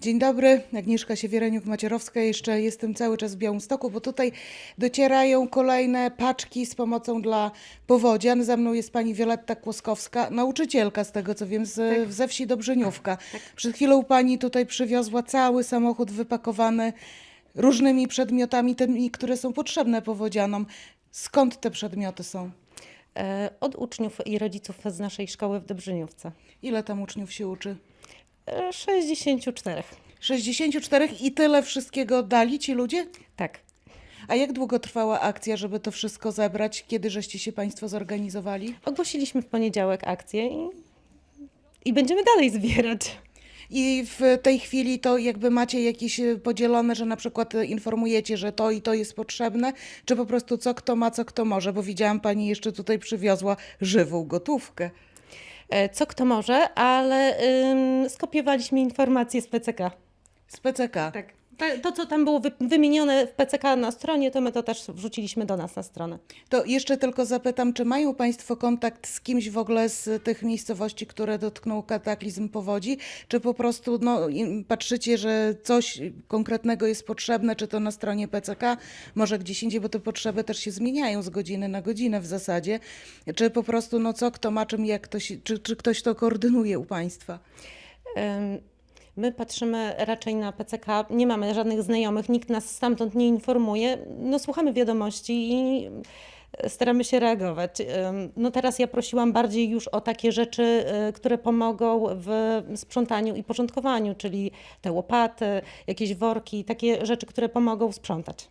Dzień dobry, Agnieszka Siewiereniuk-Macierowska. Jeszcze jestem cały czas w Białymstoku, bo tutaj docierają kolejne paczki z pomocą dla powodzian. Za mną jest pani Wioletta Kłoskowska, nauczycielka z tego co wiem, z, ze wsi Dobrzeniówka. Przed chwilą pani tutaj przywiozła cały samochód wypakowany różnymi przedmiotami, tymi, które są potrzebne powodzianom. Skąd te przedmioty są? E, Od uczniów i rodziców z naszej szkoły w Dobrzyniówce. Ile tam uczniów się uczy? E, 64. 64 i tyle wszystkiego dali ci ludzie? Tak. A jak długo trwała akcja, żeby to wszystko zebrać? Kiedy żeście się Państwo zorganizowali? Ogłosiliśmy w poniedziałek akcję i, i będziemy dalej zbierać. I w tej chwili to jakby macie jakieś e, podzielone, że na przykład e, informujecie, że to i to jest potrzebne, czy po prostu co kto ma, co kto może? Bo widziałam Pani jeszcze tutaj przywiozła żywą gotówkę. E, Co kto może, ale ym, skopiowaliśmy informacje z PCK. Z PCK. Tak. To, co tam było wy, wymienione w PCK na stronie, to my to też wrzuciliśmy do nas na stronę. To jeszcze tylko zapytam, czy mają Państwo kontakt z kimś w ogóle z tych miejscowości, które dotknął kataklizm powodzi? Czy po prostu no, patrzycie, że coś konkretnego jest potrzebne, czy to na stronie PCK, może gdzieś indziej, bo te potrzeby też się zmieniają z godziny na godzinę w zasadzie. Czy po prostu, no co kto ma, czym jak ktoś, czy, czy ktoś to koordynuje u Państwa? Ym, My patrzymy raczej na PCK, nie mamy żadnych znajomych, nikt nas stamtąd nie informuje. No, słuchamy wiadomości i staramy się reagować. No teraz ja prosiłam bardziej już o takie rzeczy, y, które pomogą w sprzątaniu i porządkowaniu, czyli te łopaty, jakieś worki, takie rzeczy, które pomogą sprzątać.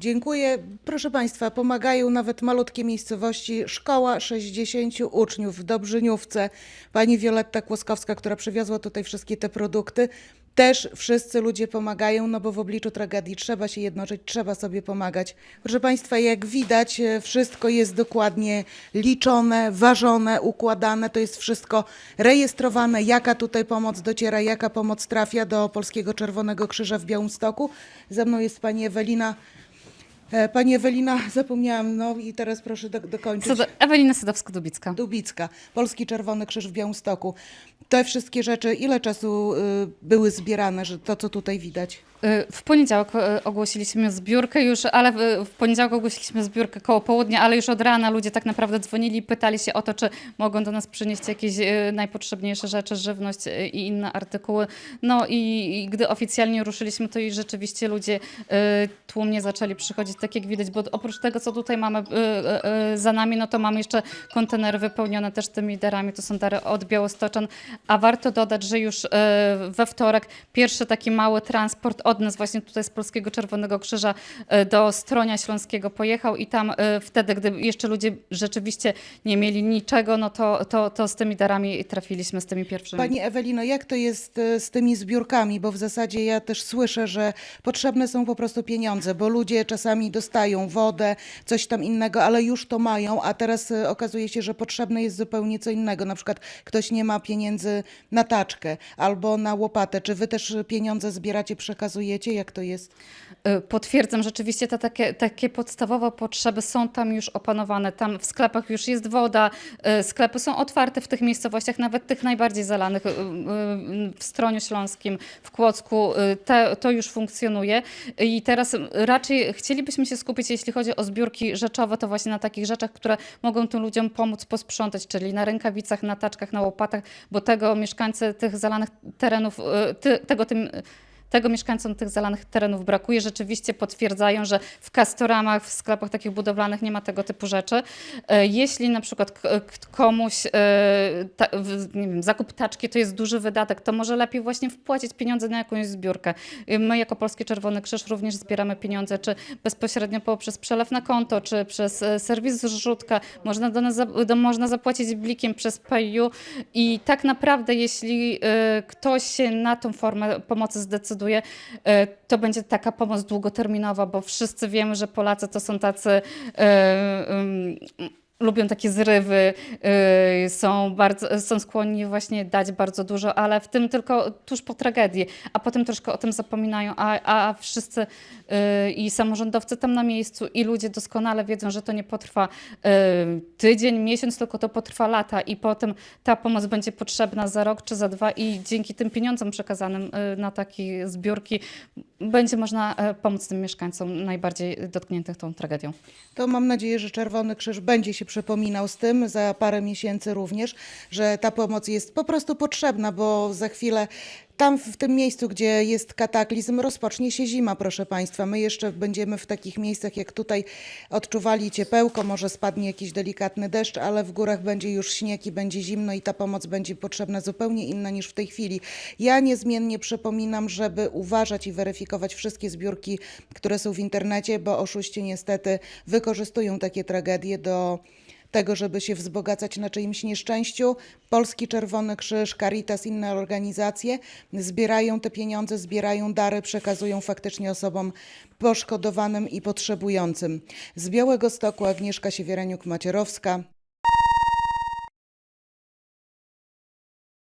Dziękuję. Proszę Państwa, pomagają nawet malutkie miejscowości. Szkoła 60 uczniów w Dobrzyniówce. Pani Wioletta Kłoskowska, która przywiozła tutaj wszystkie te produkty. Też wszyscy ludzie pomagają, no bo w obliczu tragedii trzeba się jednoczyć, trzeba sobie pomagać. Proszę Państwa, jak widać, e, wszystko jest dokładnie liczone, ważone, układane. To jest wszystko rejestrowane, jaka tutaj pomoc dociera, jaka pomoc trafia do Polskiego Czerwonego Krzyża w Białymstoku. Ze mną jest pani Ewelina E, Pani Ewelina, zapomniałam, no i teraz proszę do, dokończyć. Sado- Ewelina Sadowska-Dubicka. Dubicka, Polski Czerwony Krzyż w Białymstoku. Te wszystkie rzeczy, ile czasu y, były zbierane, że to, co tutaj widać? Y, W poniedziałek y, ogłosiliśmy zbiórkę już, ale w- w poniedziałek ogłosiliśmy zbiórkę koło południa, ale już od rana ludzie tak naprawdę dzwonili i pytali się o to, czy mogą do nas przynieść jakieś y, najpotrzebniejsze rzeczy, żywność y, i inne artykuły. No i, i gdy oficjalnie ruszyliśmy, to i rzeczywiście ludzie y, tłumnie zaczęli przychodzić, tak jak widać, bo oprócz tego, co tutaj mamy y, y, y, za nami, no to mamy jeszcze kontenery wypełnione też tymi darami, to są dary od Białostoczan, a warto dodać, że już y, we wtorek pierwszy taki mały transport od nas właśnie tutaj z Polskiego Czerwonego Krzyża y, do Stronia Śląskiego pojechał i tam y, wtedy, gdy jeszcze ludzie rzeczywiście nie mieli niczego, no to, to, to z tymi darami trafiliśmy, z tymi pierwszymi. Pani Ewelino, jak to jest e, z tymi zbiórkami? Bo w zasadzie ja też słyszę, że potrzebne są po prostu pieniądze, bo ludzie czasami dostają wodę, coś tam innego, ale już to mają, a teraz e, okazuje się, że potrzebne jest zupełnie co innego. Na przykład ktoś nie ma pieniędzy na taczkę albo na łopatę. Czy wy też pieniądze zbieracie, przekazujecie? Jak to jest? Y, Potwierdzam, rzeczywiście te takie, takie podstawowe potrzeby są tam już opanowane. Tam w sklepach już jest woda, y, sklepy są otwarte w tych miejscowościach, nawet tych najbardziej zalanych, y, y, w Stroniu Śląskim, w Kłodzku, y, te, to już funkcjonuje. I teraz raczej chcielibyśmy się skupić, jeśli chodzi o zbiórki rzeczowe, to właśnie na takich rzeczach, które mogą tym ludziom pomóc posprzątać, czyli na rękawicach, na taczkach, na łopatach, bo tego mieszkańcy tych zalanych terenów, y, ty, tego tym tego mieszkańcom tych zalanych terenów brakuje. Rzeczywiście potwierdzają, że w kastoramach, w sklepach takich budowlanych nie ma tego typu rzeczy. E, Jeśli na przykład komuś e, ta, nie wiem, zakup taczki to jest duży wydatek, to może lepiej właśnie wpłacić pieniądze na jakąś zbiórkę. E, My jako Polski Czerwony Krzyż również zbieramy pieniądze, czy bezpośrednio poprzez przelew na konto, czy przez serwis zrzutka. Można, do nas, do, można zapłacić blikiem przez PayU i tak naprawdę jeśli ktoś się na tą formę pomocy zdecyduje, e, to będzie taka pomoc długoterminowa, bo wszyscy wiemy, że Polacy to są tacy e, lubią takie zrywy, y, są, bardzo, są skłonni właśnie dać bardzo dużo, ale w tym tylko tuż po tragedii, a potem troszkę o tym zapominają, a, a wszyscy y, i samorządowcy tam na miejscu i ludzie doskonale wiedzą, że to nie potrwa y, tydzień, miesiąc, tylko to potrwa lata i potem ta pomoc będzie potrzebna za rok czy za dwa i dzięki tym pieniądzom przekazanym y, na takie zbiórki będzie można e, pomóc tym mieszkańcom najbardziej dotkniętych tą tragedią. To mam nadzieję, że Czerwony Krzyż będzie się przypominał z tym za parę miesięcy również, że ta pomoc jest po prostu potrzebna, bo za chwilę tam w tym miejscu, gdzie jest kataklizm, rozpocznie się zima, proszę Państwa. My jeszcze będziemy w takich miejscach jak tutaj odczuwali ciepełko, może spadnie jakiś delikatny deszcz, ale w górach będzie już śnieg i będzie zimno i ta pomoc będzie potrzebna zupełnie inna niż w tej chwili. Ja niezmiennie przypominam, żeby uważać i weryfikować wszystkie zbiórki, które są w internecie, bo oszuści niestety wykorzystują takie tragedie do tego, żeby się wzbogacać na czyimś nieszczęściu. Polski Czerwony Krzyż, Caritas, inne organizacje zbierają te pieniądze, zbierają dary, przekazują faktycznie osobom poszkodowanym i potrzebującym. Z Białego Stoku Agnieszka Siewiereniuk-Macierowska.